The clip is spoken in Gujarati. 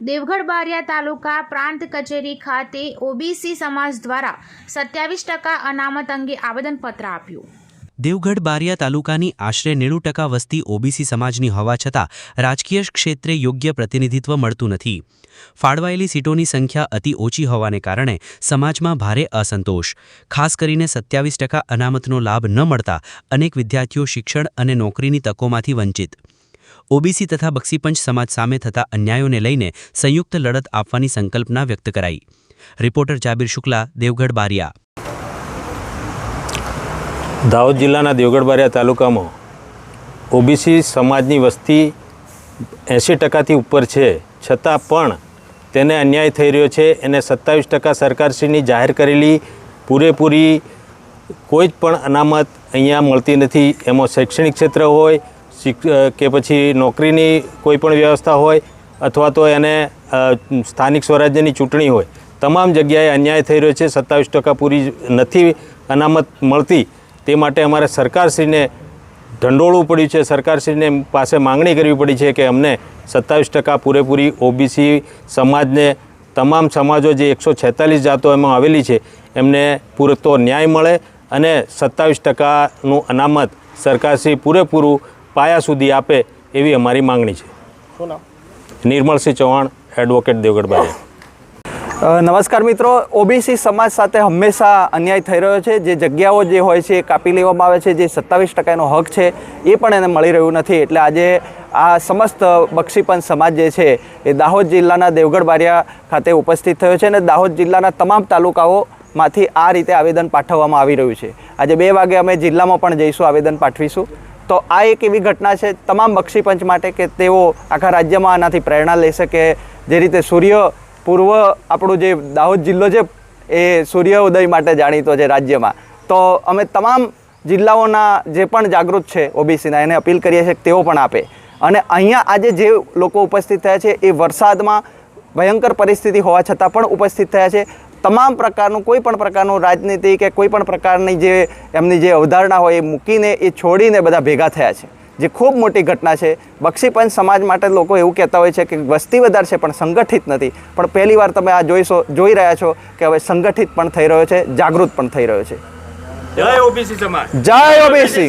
દેવગઢ બારિયા તાલુકા પ્રાંત કચેરી ખાતે ઓબીસી સમાજ દ્વારા સત્યાવીસ ટકા અનામત અંગે આવેદનપત્ર આપ્યું. દેવગઢ બારિયા તાલુકાની આશરે નેવું ટકા વસ્તી ઓબીસી સમાજની હોવા છતાં રાજકીય ક્ષેત્રે યોગ્ય પ્રતિનિધિત્વ મળતું નથી. ફાળવાયેલી સીટોની સંખ્યા અતિ ઓછી હોવાને કારણે સમાજમાં ભારે અસંતોષ. ખાસ કરીને સત્યાવીસ ટકા અનામતનો લાભ ન મળતા અનેક વિદ્યાર્થીઓ શિક્ષણ અને નોકરીની તકોમાંથી વંચિત. ઓબીસી તથા બક્ષીપંચ સમાજ સામે થતા અન્યાયોને લઈને સંયુક્ત લડત આપવાની સંકલ્પના વ્યક્ત કરાઈ. રિપોર્ટર જાબીર શુક્લા, દેવગઢ બારિયા. દાહોદ જિલ્લાના દેવગઢ બારિયા તાલુકામાં ઓબીસી સમાજની વસ્તી એંસી ટકાથી ઉપર છે. છતાં પણ તેને અન્યાય થઈ રહ્યો છે. એને સત્તાવીસ ટકા સરકારશ્રીની જાહેર કરેલી પૂરેપૂરી કોઈ જ પણ અનામત અહીંયા મળતી નથી. એમાં શૈક્ષણિક ક્ષેત્ર હોય કે પછી નોકરીની કોઈ પણ વ્યવસ્થા હોય અથવા તો એને સ્થાનિક સ્વરાજ્યની ચૂંટણી હોય, તમામ જગ્યાએ અન્યાય થઈ રહ્યો છે, સત્તાવીસ ટકા પૂરી નથી અનામત મળતી, તે માટે અમારે સરકારશ્રીને ઢંઢોળવું પડ્યું છે, સરકારશ્રીને પાસે માંગણી કરવી પડી છે કે અમને સત્તાવીસ ટકા પૂરેપૂરી ઓબીસી સમાજને, તમામ સમાજો જે એકસો છેતાલીસ જાતો એમાં આવેલી છે, એમને પૂરતો ન્યાય મળે અને સત્તાવીસ ટકાનું અનામત સરકારશ્રી પૂરેપૂરું પાયા સુધી આપે એવી અમારી માંગણી છે. નિર્મળસિંહ ચૌહાણ એડવોકેટ દેવગઢ બારિયા નમસ્કાર મિત્રો. ઓબીસી સમાજ સાથે હંમેશા અન્યાય થઈ રહ્યો છે. જે જગ્યાઓ જે હોય છે એ કાપી લેવામાં આવે છે જે સત્તાવીસ ટકાનો હક છે એ પણ એને મળી રહ્યું નથી. એટલે આજે આ સમસ્ત બક્ષીપંચ સમાજ જે છે એ દાહોદ જિલ્લાના દેવગઢ બારિયા ખાતે ઉપસ્થિત થયો છે અને દાહોદ જિલ્લાના તમામ તાલુકાઓમાંથી આ રીતે આવેદન પાઠવવામાં આવી રહ્યું છે. આજે બે વાગે અમે જિલ્લામાં પણ જઈશું આવેદન પાઠવીશું. તો આ એક એવી ઘટના છે તમામ બક્ષીપંચ માટે કે તેઓ આખા રાજ્યમાં આનાથી પ્રેરણા લઈ શકે. જે રીતે સૂર્ય પૂર્વ આપણું જે દાહોદ જિલ્લો છે, એ સૂર્ય ઉદય માટે જાણીતો છે રાજ્યમાં. તો અમે તમામ જિલ્લાઓના જે પણ જાગૃત છે ઓબીસીના, એને અપીલ કરીએ છીએ તેઓ પણ આપે. અને અહીંયા આજે જે લોકો ઉપસ્થિત થયા છે, એ વરસાદમાં ભયંકર પરિસ્થિતિ હોવા છતાં પણ ઉપસ્થિત થયા છે. તમામ પ્રકારનું કોઈ પણ પ્રકારનું રાજનીતિ કે કોઈ પણ પ્રકારની જે એમની જે અવધારણા હોય એ મૂકીને એ છોડીને બધા ભેગા થયા છે. જે ખૂબ મોટી ઘટના છે. બક્ષીપંચ સમાજ માટે લોકો એવું કહેતા હોય છે કે વસ્તી વધારે છે પણ સંગઠિત નથી. પણ પહેલી વાર તમે આ જોઈશો જોઈ રહ્યા છો કે હવે સંગઠિત પણ થઈ રહ્યો છે જાગૃત પણ થઈ રહ્યો છે. જય ઓબીસી સમાજ. જય ઓબીસી.